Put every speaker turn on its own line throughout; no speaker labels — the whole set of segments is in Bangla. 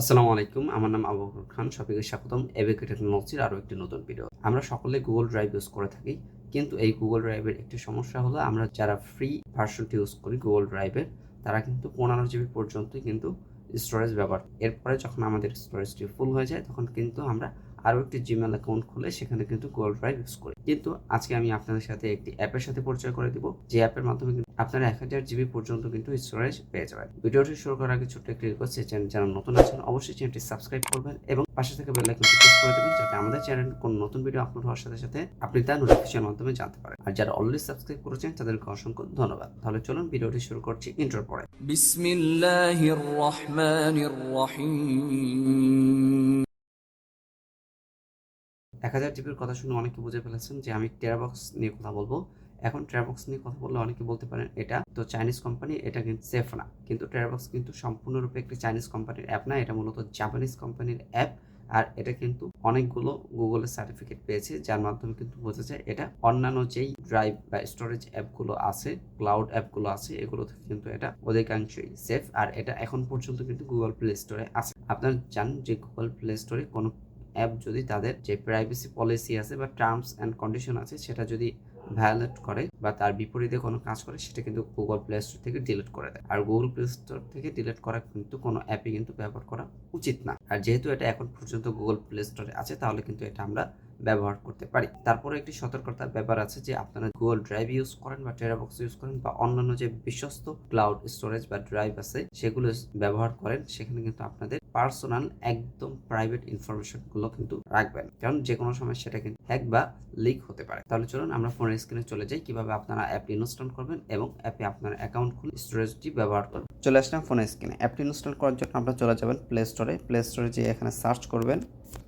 আসসালামু আলাইকুম, আমার নাম আবু খান সবাইকে স্বাগতম এবিকে টেকনোলজির আরও একটি নতুন ভিডিও আমরা সকলে গুগল ড্রাইভ ইউজ করে থাকি, কিন্তু এই গুগল ড্রাইভের একটি সমস্যা হলো আমরা যারা ফ্রি ভার্সনটি ইউজ করি গুগল ড্রাইভের তারা কিন্তু পনেরো জিবি পর্যন্তই কিন্তু স্টোরেজ ব্যবহার এরপরে যখন আমাদের স্টোরেজটি ফুল হয়ে যায়, তখন কিন্তু আমরা আরও একটি জিমেল অ্যাকাউন্ট খুলে সেখানে কিন্তু গুগল ড্রাইভ ইউজ করি। কিন্তু আজকে আমি আপনাদের সাথে একটি অ্যাপের সাথে পরিচয় করে দিব। যে অ্যাপের মাধ্যমে আপনারা এক হাজার জিবি পর্যন্ত কিন্তু স্টোরেজ পেয়ে যাবেন। ভিডিওটি শুরু করার আগে ছোট্ট একটি রিকোয়েস্ট চ্যানেল যারা নতুন আছেন, অবশ্যই চ্যানেলটি সাবস্ক্রাইব করবেন এবং পাশে থেকে বেল আইকনটি প্রেস করে দেবেন যাতে আমাদের চ্যানেল কোন নতুন ভিডিও আপলোড হওয়ার সাথে সাথে আপনি তার নোটিফিকেশন মাধ্যমে জানতে পারেন। আর যারা অলরেডি সাবস্ক্রাইব করেছেন, তাদেরকে অসংখ্য ধন্যবাদ। তাহলে চলুন ভিডিওটি শুরু করছি ইন্টার পরে।
বিসমিল্লাহির রহমানির রহিম।
এক হাজার জিবির কথা শুনে অনেকে বুঝে ফেলেছেন যে আমি টেরাবক্স নিয়ে কথা বলব। এখন টেরাবক্স নিয়ে কথা বললে অনেকে বলতে পারেন এটা তো চাইনিজ কোম্পানি এটা কিন্তু সেফ না। কিন্তু টেরাবক্স কিন্তু সম্পূর্ণরূপে একটি চাইনিজ কোম্পানির অ্যাপ না, এটা মূলত জাপানিজ কোম্পানির অ্যাপ আর এটা কিন্তু অনেকগুলো গুগলের সার্টিফিকেট পেয়েছে, যার মাধ্যমে কিন্তু বোঝা যায় এটা অন্যান্য যেই ড্রাইভ বা স্টোরেজ অ্যাপগুলো আছে ক্লাউড অ্যাপগুলো আছে, এগুলো থেকে কিন্তু এটা অধিকাংশই সেফ আর এটা এখন পর্যন্ত কিন্তু গুগল প্লে স্টোরে আছে। আপনারা জানেন যে গুগল প্লে স্টোরে কোনো অ্যাপ যদি তাদের যে প্রাইভেসি পলিসি আছে বা টার্মস অ্যান্ড কন্ডিশন আছে সেটা যদি ভায়োলেট করে বা তার বিপরীতে কোনো কাজ করে, সেটা কিন্তু গুগল প্লে স্টোর থেকে ডিলিট করে দেয়। আর গুগল প্লে স্টোর থেকে ডিলিট করা কিন্তু কোনো অ্যাপে কিন্তু ব্যবহার করা উচিত না। আর যেহেতু এটা এখন পর্যন্ত গুগল প্লে স্টোরে আছে, তাহলে কিন্তু এটা আমরা ব্যবহার করতে পারি। তারপরে একটি সতর্কতার ব্যাপার আছে যে, আপনারা গুগল ড্রাইভ ইউজ করেন বা টেরাবক্স ইউজ করেন বা অন্যান্য যে বিশ্বস্ত ক্লাউড স্টোরেজ বা ড্রাইভ আছে, সেগুলো ব্যবহার করেন, সেখানে কিন্তু আপনাদের পার্সোনাল একদম প্রাইভেট ইনফরমেশনগুলো কিন্তু রাখবেন। কারণ যে কোনো সময় সেটা কিন্তু হ্যাক বা লিক হতে পারে। তাহলে চলুন আমরা ফোনের স্ক্রিনে চলে যাই, কীভাবে আপনারা অ্যাপটি ইনস্টল করবেন এবং অ্যাপে আপনার অ্যাকাউন্ট খুলে স্টোরেজটি ব্যবহার করবেন চলে আসলাম ফোনের স্ক্রিনে অ্যাপটি ইনস্টল করার জন্য আপনারা চলে যাবেন প্লে স্টোরে প্লে স্টোরে যে এখানে সার্চ করবেন।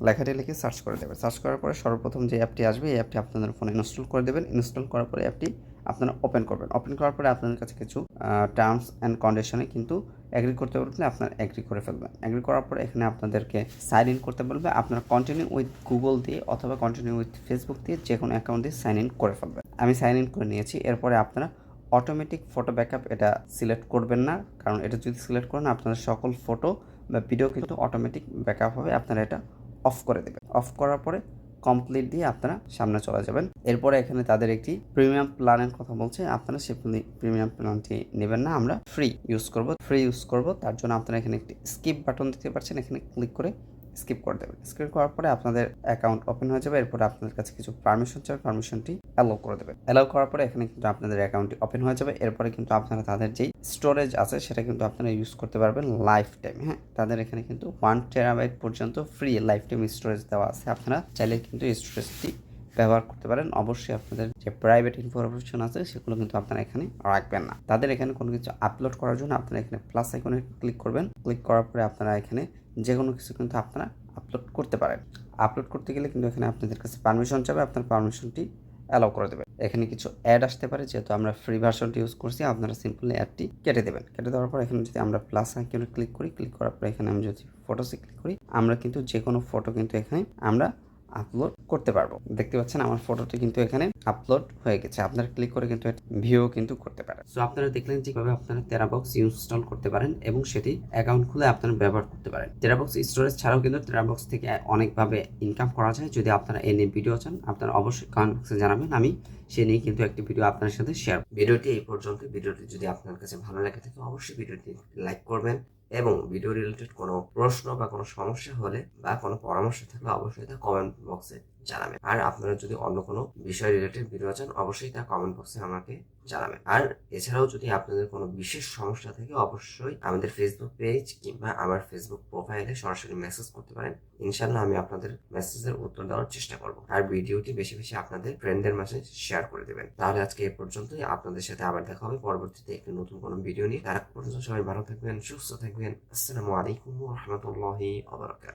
লেখাটি লিখে সার্চ করে দেবেন সার্চ করার পরে সর্বপ্রথম যে অ্যাপটি আসবে, এই অ্যাপটি আপনাদের ফোনে ইনস্টল করে দেবেন। ইনস্টল করার পরে অ্যাপটি আপনারা ওপেন করবেন। ওপেন করার পরে আপনাদের কাছে কিছু টার্মস অ্যান্ড কন্ডিশনে কিন্তু অ্যাগ্রি করতে বললে আপনার অ্যাগ্রি করে ফেলবেন। অ্যাগ্রি করার পরে এখানে আপনাদেরকে সাইন ইন করতে বলবে। আপনার কন্টিনিউ উইথ গুগল দিয়ে অথবা কন্টিনিউ উইথ ফেসবুক দিয়ে যে কোনো অ্যাকাউন্ট দিয়ে সাইন ইন করে ফেলবেন। আমি সাইন ইন করে নিয়েছি। এরপরে আপনারা অটোমেটিক ফটো ব্যাকআপ এটা সিলেক্ট করবেন না। কারণ এটা যদি সিলেক্ট করেন, আপনাদের সকল ফটো বা ভিডিও কিন্তু অটোমেটিক ব্যাকআপ হবে। আপনারা এটা অফ করে দেবেন। অফ করার পরে কমপ্লিট দিয়ে আপনারা সামনে চলে যাবেন। এরপরে এখানে তাদের একটি প্রিমিয়াম প্ল্যানের কথা বলছে। আপনারা সে প্রিমিয়াম প্ল্যানটি নেবেন না। আমরা ফ্রি ইউজ করব। ফ্রি ইউজ করব। তার জন্য আপনারা এখানে একটি স্কিপ বাটন দিতে পারছেন এখানে ক্লিক করে স্কিপ করে দেবেন। স্কিপ করার পরে আপনাদের অ্যাকাউন্ট ওপেন হয়ে যাবে, এরপর আপনাদের কাছে কিছু পারমিশন চাই পারমিশনটি অ্যালাউ করে দেবে অ্যালাউ করার পরে এখানে কিন্তু আপনাদের অ্যাকাউন্টটি ওপেন হয়ে যাবে, এরপরে কিন্তু আপনারা তাদের যেই স্টোরেজ আছে সেটা কিন্তু আপনারা ইউজ করতে পারবেন লাইফ টাইম হ্যাঁ? তাদের এখানে কিন্তু ওয়ান টেরাবাইট পর্যন্ত ফ্রি লাইফ টাইম স্টোরেজ দেওয়া আছে, আপনারা চাইলে কিন্তু স্টোরেজটি ব্যবহার করতে পারেন, অবশ্যই আপনাদের যে প্রাইভেট ইনফরমেশন আছে সেগুলো কিন্তু আপনারা এখানে রাখবেন না। তাদের এখানে কোনো কিছু আপলোড করার জন্য আপনারা এখানে প্লাস আইকনে ক্লিক করবেন। ক্লিক করার পরে আপনারা এখানে যে কোনো কিছু কিন্তু আপনারা আপলোড করতে পারেন। আপলোড করতে গেলে কিন্তু এখানে আপনাদের কাছে পারমিশন চাবে, আপনার পারমিশনটি অ্যালাউ করে দেবেন এখানে কিছু অ্যাড আসতে পারে, যেহেতু আমরা ফ্রি ভার্সনটি ইউজ করছি, আপনারা সিম্পলি অ্যাডটি কেটে দেবেন। কেটে দেওয়ার পর এখানে যদি আমরা প্লাস আইকনে ক্লিক করি ক্লিক করার পর এখানে আমি যদি ফটোসে ক্লিক করি, আমরা কিন্তু যে কোনো ফটো কিন্তু এখানে আমরা আপলোড করতে পারব। দেখতে পাচ্ছেন আমার ফটোটি কিন্তু এখানে আপলোড হয়ে গেছে। আপনারা ক্লিক করে কিন্তু ভিউ কিন্তু করতে পারেন। সো আপনারা দেখলেন যেভাবে আপনারা টেরাবক্স ইনস্টল করতে পারেন এবং সেটি অ্যাকাউন্ট খুলে আপনারা ব্যবহার করতে পারেন। টেরাবক্স স্টোরেজ ছাড়াও কিন্তু টেরাবক্স থেকে অনেকভাবে ইনকাম করা যায়। যদি আপনারা এ নিয়ে ভিডিও চান, আপনারা অবশ্যই কমেন্ট বক্সে জানাবেন। আমি সে নিয়ে কিন্তু একটি ভিডিও আপনার সাথে শেয়ার ভিডিওটি এই পর্যন্ত। ভিডিওটি যদি আপনার কাছে ভালো লাগে থাকে, অবশ্যই ভিডিওটি লাইক করবেন। এবং ভিডিও রিলেটেড কোনো প্রশ্ন বা কোনো সমস্যা হলে বা কোনো পরামর্শ থাকলে অবশ্যই তা কমেন্ট বক্সে জানাবেন। আর আপনারা যদি অন্য কোনো বিষয় রিলেটেড ভিডিও চান অবশ্যই তা কমেন্ট বক্সে আমাকে জানাবেন। আর এছাড়াও যদি আপনাদের কোনো বিশেষ সমস্যা থাকে, অবশ্যই আমাদের ফেসবুক পেজ কিংবা আমার ফেসবুক প্রোফাইলে সরাসরি মেসেজ করতে পারেন। ইনশাল্লাহ আমি আপনাদের মেসেজের উত্তর দেওয়ার চেষ্টা করব। আর ভিডিওটি বেশি বেশি আপনাদের ফ্রেন্ডদের মাঝে শেয়ার করে দেবেন। তাহলে আজকে এ পর্যন্তই। আপনাদের সাথে আবার দেখা হবে। পরবর্তীতে একটি নতুন কোনো ভিডিও নিয়ে। তারা পর্যন্ত সবাই ভালো থাকবেন, সুস্থ থাকবেন। আসসালামু আলাইকুম রহমতুল্লাহি আবরাকাত